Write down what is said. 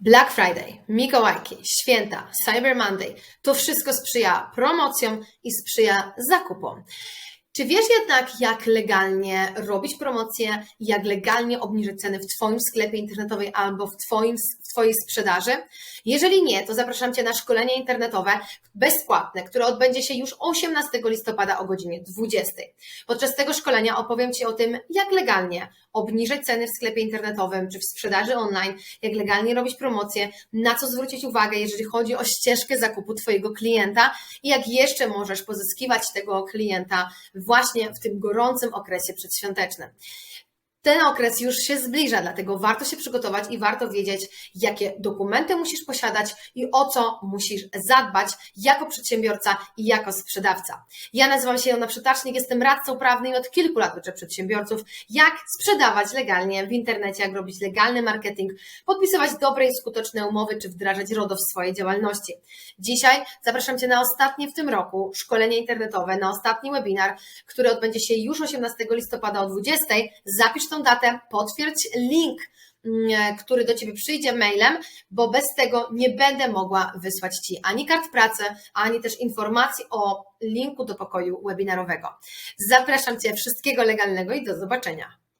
Black Friday, Mikołajki, święta, Cyber Monday to wszystko sprzyja promocjom i sprzyja zakupom. Czy wiesz jednak, jak legalnie robić promocje, jak legalnie obniżyć ceny w Twoim sklepie internetowym albo w, twoim, w Twojej sprzedaży? Jeżeli nie, to zapraszam Cię na szkolenie internetowe bezpłatne, które odbędzie się już 18 listopada o godzinie 20. Podczas tego szkolenia opowiem Ci o tym, jak legalnie obniżać ceny w sklepie internetowym czy w sprzedaży online, jak legalnie robić promocje, na co zwrócić uwagę, jeżeli chodzi o ścieżkę zakupu Twojego klienta i jak jeszcze możesz pozyskiwać tego klienta właśnie w tym gorącym okresie przedświątecznym. Ten okres już się zbliża, dlatego warto się przygotować i warto wiedzieć, jakie dokumenty musisz posiadać i o co musisz zadbać jako przedsiębiorca i jako sprzedawca. Ja nazywam się Jona Przytacznik, jestem radcą prawnym i od kilku lat uczę przedsiębiorców, jak sprzedawać legalnie w internecie, jak robić legalny marketing, podpisywać dobre i skuteczne umowy, czy wdrażać RODO w swojej działalności. Dzisiaj zapraszam Cię na ostatnie w tym roku szkolenie internetowe, na ostatni webinar, który odbędzie się już 18 listopada o 20. Zapisz tą datę, potwierdź link, mm, który do Ciebie przyjdzie mailem, bo bez tego nie będę mogła wysłać Ci ani kart pracy, ani też informacji o linku do pokoju webinarowego. Zapraszam Cię, wszystkiego legalnego i do zobaczenia.